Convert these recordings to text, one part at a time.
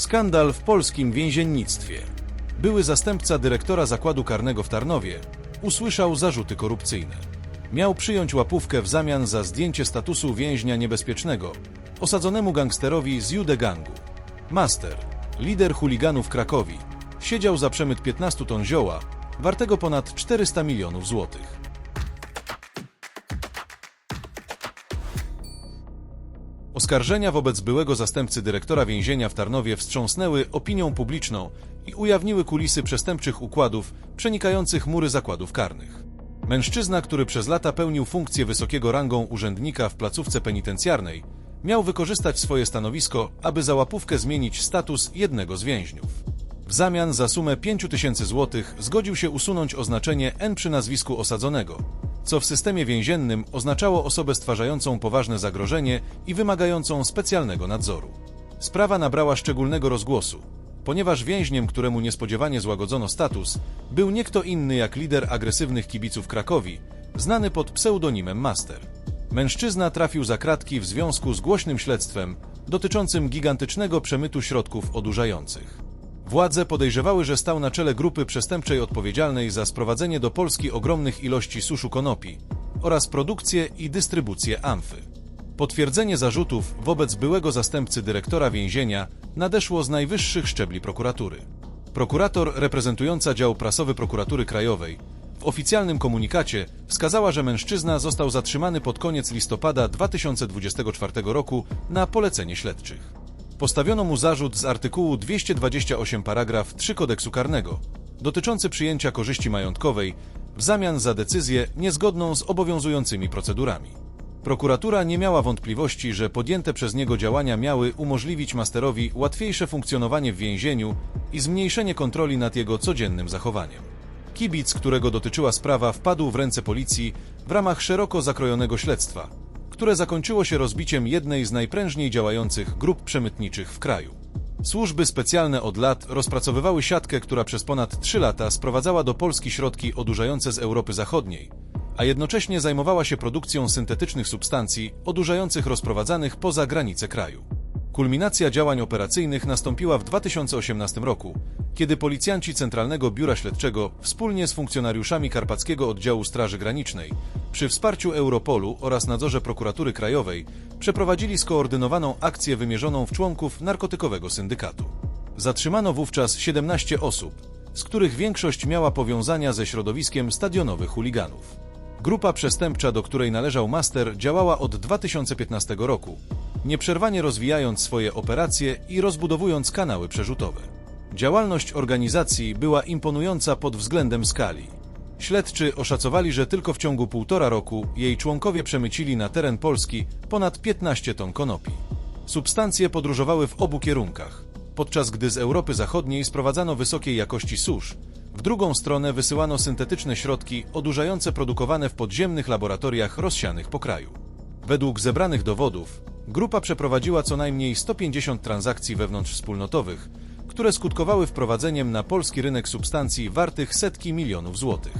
Skandal w polskim więziennictwie. Były zastępca dyrektora zakładu karnego w Tarnowie usłyszał zarzuty korupcyjne. Miał przyjąć łapówkę w zamian za zdjęcie statusu więźnia niebezpiecznego osadzonemu gangsterowi z Jude Gangu. Master, lider chuliganów Krakowi, siedział za przemyt 15 ton zioła, wartego ponad 400 milionów złotych. Oskarżenia wobec byłego zastępcy dyrektora więzienia w Tarnowie wstrząsnęły opinią publiczną i ujawniły kulisy przestępczych układów przenikających mury zakładów karnych. Mężczyzna, który przez lata pełnił funkcję wysokiego rangą urzędnika w placówce penitencjarnej, miał wykorzystać swoje stanowisko, aby za łapówkę zmienić status jednego z więźniów. W zamian za sumę 5 tysięcy złotych zgodził się usunąć oznaczenie N przy nazwisku osadzonego, co w systemie więziennym oznaczało osobę stwarzającą poważne zagrożenie i wymagającą specjalnego nadzoru. Sprawa nabrała szczególnego rozgłosu, ponieważ więźniem, któremu niespodziewanie złagodzono status, był nie kto inny jak lider agresywnych kibiców Krakowi, znany pod pseudonimem Master. Mężczyzna trafił za kratki w związku z głośnym śledztwem dotyczącym gigantycznego przemytu środków odurzających. Władze podejrzewały, że stał na czele grupy przestępczej odpowiedzialnej za sprowadzenie do Polski ogromnych ilości suszu konopi oraz produkcję i dystrybucję amfy. Potwierdzenie zarzutów wobec byłego zastępcy dyrektora więzienia nadeszło z najwyższych szczebli prokuratury. Prokurator reprezentująca dział prasowy prokuratury krajowej w oficjalnym komunikacie wskazała, że mężczyzna został zatrzymany pod koniec listopada 2024 roku na polecenie śledczych. Postawiono mu zarzut z artykułu 228 paragraf 3 kodeksu karnego dotyczący przyjęcia korzyści majątkowej w zamian za decyzję niezgodną z obowiązującymi procedurami. Prokuratura nie miała wątpliwości, że podjęte przez niego działania miały umożliwić masterowi łatwiejsze funkcjonowanie w więzieniu i zmniejszenie kontroli nad jego codziennym zachowaniem. Kibic, którego dotyczyła sprawa, wpadł w ręce policji w ramach szeroko zakrojonego śledztwa, które zakończyło się rozbiciem jednej z najprężniej działających grup przemytniczych w kraju. Służby specjalne od lat rozpracowywały siatkę, która przez ponad 3 lata sprowadzała do Polski środki odurzające z Europy Zachodniej, a jednocześnie zajmowała się produkcją syntetycznych substancji odurzających rozprowadzanych poza granice kraju. Kulminacja działań operacyjnych nastąpiła w 2018 roku, kiedy policjanci Centralnego Biura Śledczego wspólnie z funkcjonariuszami Karpackiego Oddziału Straży Granicznej przy wsparciu Europolu oraz nadzorze Prokuratury Krajowej przeprowadzili skoordynowaną akcję wymierzoną w członków narkotykowego syndykatu. Zatrzymano wówczas 17 osób, z których większość miała powiązania ze środowiskiem stadionowych chuliganów. Grupa przestępcza, do której należał Master, działała od 2015 roku, nieprzerwanie rozwijając swoje operacje i rozbudowując kanały przerzutowe. Działalność organizacji była imponująca pod względem skali. Śledczy oszacowali, że tylko w ciągu półtora roku jej członkowie przemycili na teren Polski ponad 15 ton konopi. Substancje podróżowały w obu kierunkach. Podczas gdy z Europy Zachodniej sprowadzano wysokiej jakości susz, w drugą stronę wysyłano syntetyczne środki odurzające produkowane w podziemnych laboratoriach rozsianych po kraju. Według zebranych dowodów, grupa przeprowadziła co najmniej 150 transakcji wewnątrzwspólnotowych, które skutkowały wprowadzeniem na polski rynek substancji wartych setki milionów złotych.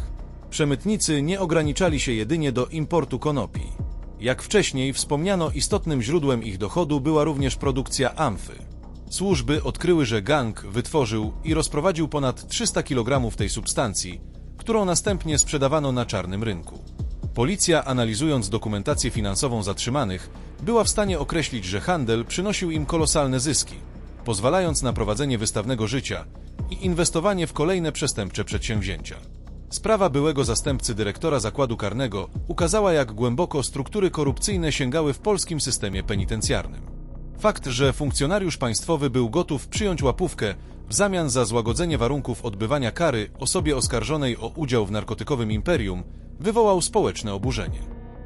Przemytnicy nie ograniczali się jedynie do importu konopi. Jak wcześniej wspomniano, istotnym źródłem ich dochodu była również produkcja amfy. Służby odkryły, że gang wytworzył i rozprowadził ponad 300 kg tej substancji, którą następnie sprzedawano na czarnym rynku. Policja, analizując dokumentację finansową zatrzymanych, była w stanie określić, że handel przynosił im kolosalne zyski, pozwalając na prowadzenie wystawnego życia i inwestowanie w kolejne przestępcze przedsięwzięcia. Sprawa byłego zastępcy dyrektora zakładu karnego ukazała, jak głęboko struktury korupcyjne sięgały w polskim systemie penitencjarnym. Fakt, że funkcjonariusz państwowy był gotów przyjąć łapówkę w zamian za złagodzenie warunków odbywania kary osobie oskarżonej o udział w narkotykowym imperium, wywołał społeczne oburzenie.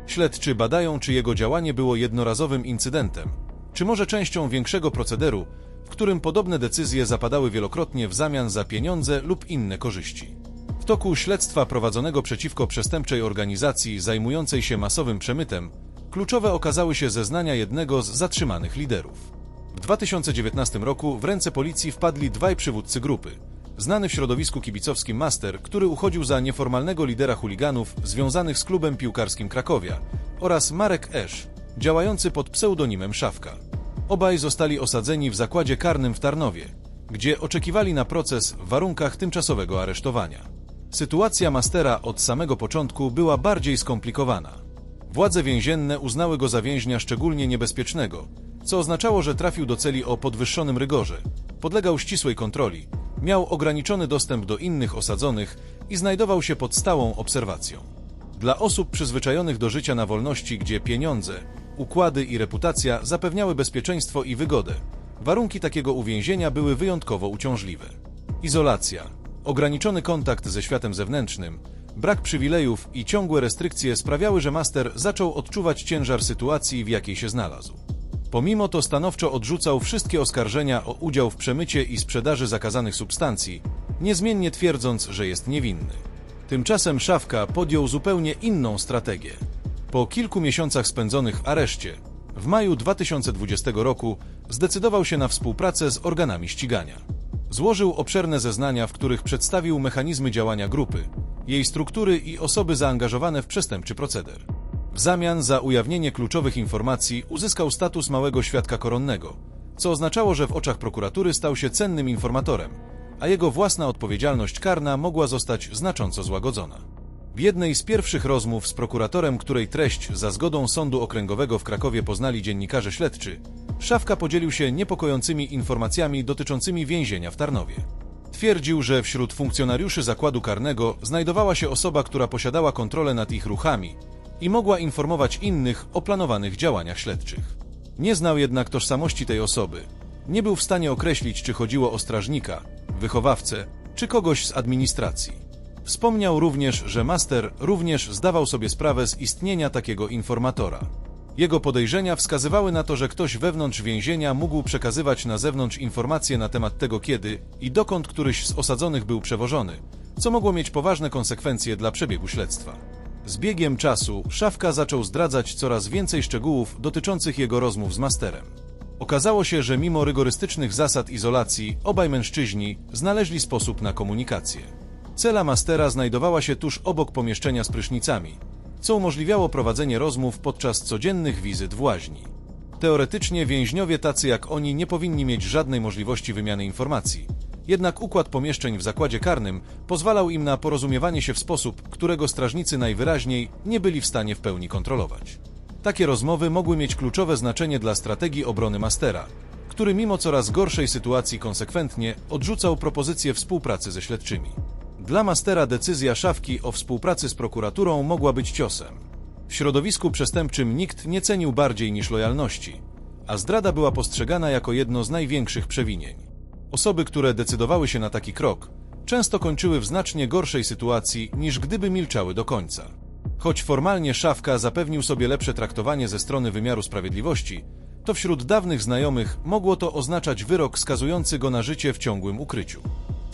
Śledczy badają, czy jego działanie było jednorazowym incydentem, czy może częścią większego procederu, którym podobne decyzje zapadały wielokrotnie w zamian za pieniądze lub inne korzyści. W toku śledztwa prowadzonego przeciwko przestępczej organizacji zajmującej się masowym przemytem, kluczowe okazały się zeznania jednego z zatrzymanych liderów. W 2019 roku w ręce policji wpadli dwaj przywódcy grupy. Znany w środowisku kibicowskim Master, który uchodził za nieformalnego lidera chuliganów związanych z klubem piłkarskim Krakowia oraz Marek Esz, działający pod pseudonimem Szafka. Obaj zostali osadzeni w zakładzie karnym w Tarnowie, gdzie oczekiwali na proces w warunkach tymczasowego aresztowania. Sytuacja Mastera od samego początku była bardziej skomplikowana. Władze więzienne uznały go za więźnia szczególnie niebezpiecznego, co oznaczało, że trafił do celi o podwyższonym rygorze, podlegał ścisłej kontroli, miał ograniczony dostęp do innych osadzonych i znajdował się pod stałą obserwacją. Dla osób przyzwyczajonych do życia na wolności, gdzie pieniądze, układy i reputacja zapewniały bezpieczeństwo i wygodę, warunki takiego uwięzienia były wyjątkowo uciążliwe. Izolacja, ograniczony kontakt ze światem zewnętrznym, brak przywilejów i ciągłe restrykcje sprawiały, że Master zaczął odczuwać ciężar sytuacji, w jakiej się znalazł. Pomimo to stanowczo odrzucał wszystkie oskarżenia o udział w przemycie i sprzedaży zakazanych substancji, niezmiennie twierdząc, że jest niewinny. Tymczasem Szafka podjął zupełnie inną strategię. Po kilku miesiącach spędzonych w areszcie, w maju 2020 roku zdecydował się na współpracę z organami ścigania. Złożył obszerne zeznania, w których przedstawił mechanizmy działania grupy, jej struktury i osoby zaangażowane w przestępczy proceder. W zamian za ujawnienie kluczowych informacji uzyskał status małego świadka koronnego, co oznaczało, że w oczach prokuratury stał się cennym informatorem, a jego własna odpowiedzialność karna mogła zostać znacząco złagodzona. W jednej z pierwszych rozmów z prokuratorem, której treść za zgodą Sądu Okręgowego w Krakowie poznali dziennikarze śledczy, Szafka podzielił się niepokojącymi informacjami dotyczącymi więzienia w Tarnowie. Twierdził, że wśród funkcjonariuszy zakładu karnego znajdowała się osoba, która posiadała kontrolę nad ich ruchami i mogła informować innych o planowanych działaniach śledczych. Nie znał jednak tożsamości tej osoby. Nie był w stanie określić, czy chodziło o strażnika, wychowawcę czy kogoś z administracji. Wspomniał również, że master również zdawał sobie sprawę z istnienia takiego informatora. Jego podejrzenia wskazywały na to, że ktoś wewnątrz więzienia mógł przekazywać na zewnątrz informacje na temat tego, kiedy i dokąd któryś z osadzonych był przewożony, co mogło mieć poważne konsekwencje dla przebiegu śledztwa. Z biegiem czasu Szafka zaczął zdradzać coraz więcej szczegółów dotyczących jego rozmów z masterem. Okazało się, że mimo rygorystycznych zasad izolacji, obaj mężczyźni znaleźli sposób na komunikację. Cela mastera znajdowała się tuż obok pomieszczenia z prysznicami, co umożliwiało prowadzenie rozmów podczas codziennych wizyt w łaźni. Teoretycznie więźniowie tacy jak oni nie powinni mieć żadnej możliwości wymiany informacji, jednak układ pomieszczeń w zakładzie karnym pozwalał im na porozumiewanie się w sposób, którego strażnicy najwyraźniej nie byli w stanie w pełni kontrolować. Takie rozmowy mogły mieć kluczowe znaczenie dla strategii obrony Mastera, który mimo coraz gorszej sytuacji konsekwentnie odrzucał propozycje współpracy ze śledczymi. Dla Mastera decyzja Szafki o współpracy z prokuraturą mogła być ciosem. W środowisku przestępczym nikt nie cenił bardziej niż lojalności, a zdrada była postrzegana jako jedno z największych przewinień. Osoby, które decydowały się na taki krok, często kończyły w znacznie gorszej sytuacji niż gdyby milczały do końca. Choć formalnie Szafka zapewnił sobie lepsze traktowanie ze strony wymiaru sprawiedliwości, to wśród dawnych znajomych mogło to oznaczać wyrok skazujący go na życie w ciągłym ukryciu.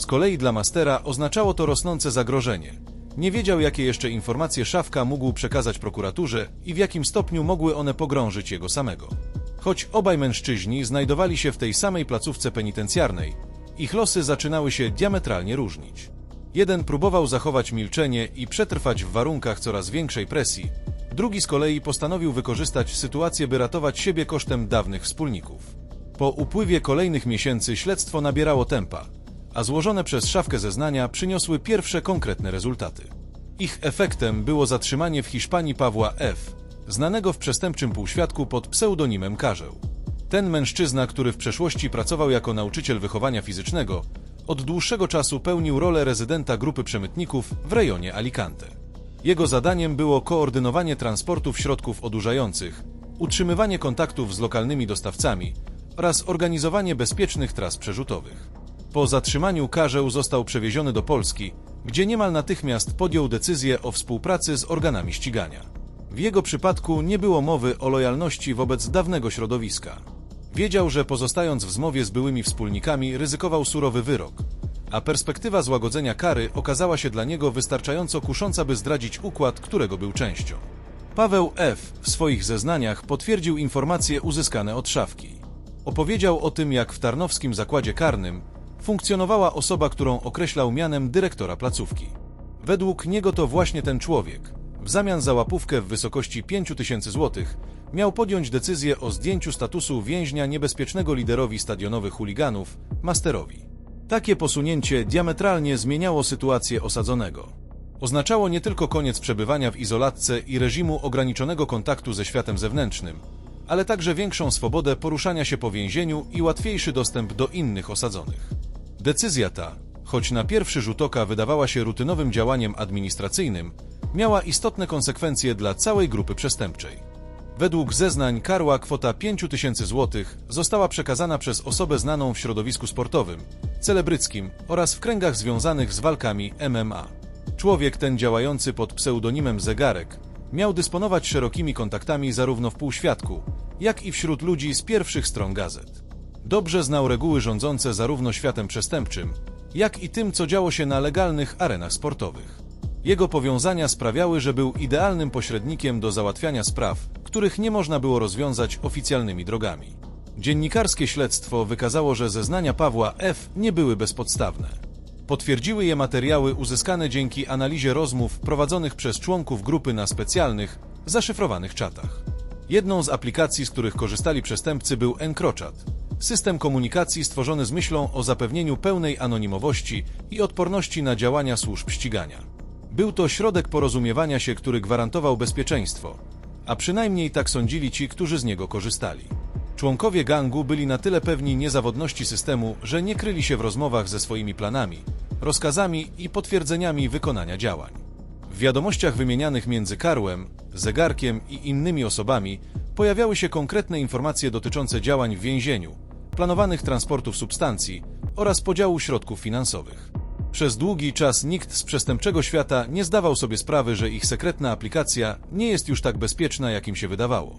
Z kolei dla Mastera oznaczało to rosnące zagrożenie. Nie wiedział, jakie jeszcze informacje Szafka mógł przekazać prokuraturze i w jakim stopniu mogły one pogrążyć jego samego. Choć obaj mężczyźni znajdowali się w tej samej placówce penitencjarnej, ich losy zaczynały się diametralnie różnić. Jeden próbował zachować milczenie i przetrwać w warunkach coraz większej presji, drugi z kolei postanowił wykorzystać sytuację, by ratować siebie kosztem dawnych wspólników. Po upływie kolejnych miesięcy śledztwo nabierało tempa, a złożone przez szafkę zeznania przyniosły pierwsze konkretne rezultaty. Ich efektem było zatrzymanie w Hiszpanii Pawła F., znanego w przestępczym półświadku pod pseudonimem Karzeł. Ten mężczyzna, który w przeszłości pracował jako nauczyciel wychowania fizycznego, od dłuższego czasu pełnił rolę rezydenta grupy przemytników w rejonie Alicante. Jego zadaniem było koordynowanie transportów środków odurzających, utrzymywanie kontaktów z lokalnymi dostawcami oraz organizowanie bezpiecznych tras przerzutowych. Po zatrzymaniu Karzeł został przewieziony do Polski, gdzie niemal natychmiast podjął decyzję o współpracy z organami ścigania. W jego przypadku nie było mowy o lojalności wobec dawnego środowiska. Wiedział, że pozostając w zmowie z byłymi wspólnikami ryzykował surowy wyrok, a perspektywa złagodzenia kary okazała się dla niego wystarczająco kusząca, by zdradzić układ, którego był częścią. Paweł F. w swoich zeznaniach potwierdził informacje uzyskane od szafki. Opowiedział o tym, jak w tarnowskim zakładzie karnym funkcjonowała osoba, którą określał mianem dyrektora placówki. Według niego to właśnie ten człowiek, w zamian za łapówkę w wysokości 5000 zł, miał podjąć decyzję o zdjęciu statusu więźnia niebezpiecznego liderowi stadionowych chuliganów, Masterowi. Takie posunięcie diametralnie zmieniało sytuację osadzonego. Oznaczało nie tylko koniec przebywania w izolatce i reżimu ograniczonego kontaktu ze światem zewnętrznym, ale także większą swobodę poruszania się po więzieniu i łatwiejszy dostęp do innych osadzonych. Decyzja ta, choć na pierwszy rzut oka wydawała się rutynowym działaniem administracyjnym, miała istotne konsekwencje dla całej grupy przestępczej. Według zeznań Karła kwota 5 tysięcy złotych została przekazana przez osobę znaną w środowisku sportowym, celebryckim oraz w kręgach związanych z walkami MMA. Człowiek ten działający pod pseudonimem Zegarek miał dysponować szerokimi kontaktami zarówno w półświadku, jak i wśród ludzi z pierwszych stron gazet. Dobrze znał reguły rządzące zarówno światem przestępczym, jak i tym, co działo się na legalnych arenach sportowych. Jego powiązania sprawiały, że był idealnym pośrednikiem do załatwiania spraw, których nie można było rozwiązać oficjalnymi drogami. Dziennikarskie śledztwo wykazało, że zeznania Pawła F. nie były bezpodstawne. Potwierdziły je materiały uzyskane dzięki analizie rozmów prowadzonych przez członków grupy na specjalnych, zaszyfrowanych czatach. Jedną z aplikacji, z których korzystali przestępcy był EncroChat, system komunikacji stworzony z myślą o zapewnieniu pełnej anonimowości i odporności na działania służb ścigania. Był to środek porozumiewania się, który gwarantował bezpieczeństwo, a przynajmniej tak sądzili ci, którzy z niego korzystali. Członkowie gangu byli na tyle pewni niezawodności systemu, że nie kryli się w rozmowach ze swoimi planami, rozkazami i potwierdzeniami wykonania działań. W wiadomościach wymienianych między Karłem, Zegarkiem i innymi osobami pojawiały się konkretne informacje dotyczące działań w więzieniu, planowanych transportów substancji oraz podziału środków finansowych. Przez długi czas nikt z przestępczego świata nie zdawał sobie sprawy, że ich sekretna aplikacja nie jest już tak bezpieczna, jakim się wydawało.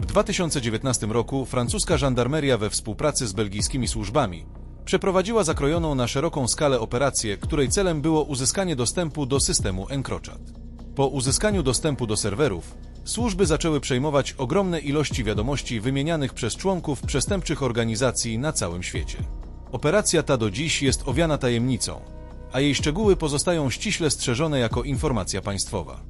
W 2019 roku francuska żandarmeria we współpracy z belgijskimi służbami przeprowadziła zakrojoną na szeroką skalę operację, której celem było uzyskanie dostępu do systemu EncroChat. Po uzyskaniu dostępu do serwerów, służby zaczęły przejmować ogromne ilości wiadomości wymienianych przez członków przestępczych organizacji na całym świecie. Operacja ta do dziś jest owiana tajemnicą, a jej szczegóły pozostają ściśle strzeżone jako informacja państwowa.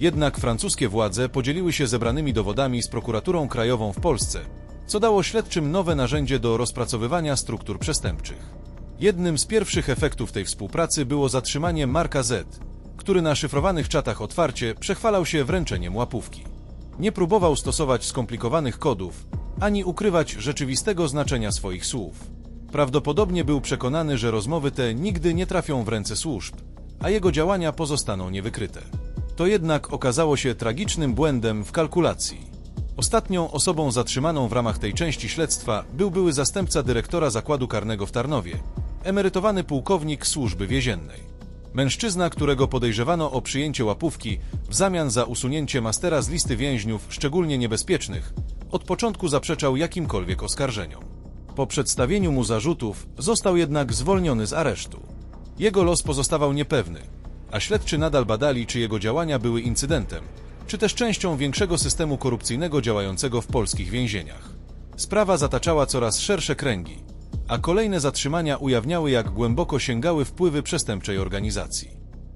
Jednak francuskie władze podzieliły się zebranymi dowodami z prokuraturą krajową w Polsce, co dało śledczym nowe narzędzie do rozpracowywania struktur przestępczych. Jednym z pierwszych efektów tej współpracy było zatrzymanie Marka Z, który na szyfrowanych czatach otwarcie przechwalał się wręczeniem łapówki. Nie próbował stosować skomplikowanych kodów, ani ukrywać rzeczywistego znaczenia swoich słów. Prawdopodobnie był przekonany, że rozmowy te nigdy nie trafią w ręce służb, a jego działania pozostaną niewykryte. To jednak okazało się tragicznym błędem w kalkulacji. Ostatnią osobą zatrzymaną w ramach tej części śledztwa był były zastępca dyrektora zakładu karnego w Tarnowie, emerytowany pułkownik służby więziennej. Mężczyzna, którego podejrzewano o przyjęcie łapówki w zamian za usunięcie mastera z listy więźniów szczególnie niebezpiecznych, od początku zaprzeczał jakimkolwiek oskarżeniom. Po przedstawieniu mu zarzutów został jednak zwolniony z aresztu. Jego los pozostawał niepewny, a śledczy nadal badali, czy jego działania były incydentem, czy też częścią większego systemu korupcyjnego działającego w polskich więzieniach. Sprawa zataczała coraz szersze kręgi, a kolejne zatrzymania ujawniały, jak głęboko sięgały wpływy przestępczej organizacji.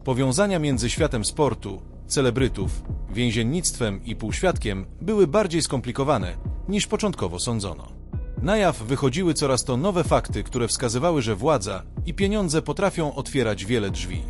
Powiązania między światem sportu, celebrytów, więziennictwem i półświadkiem były bardziej skomplikowane, niż początkowo sądzono. Na jaw wychodziły coraz to nowe fakty, które wskazywały, że władza i pieniądze potrafią otwierać wiele drzwi.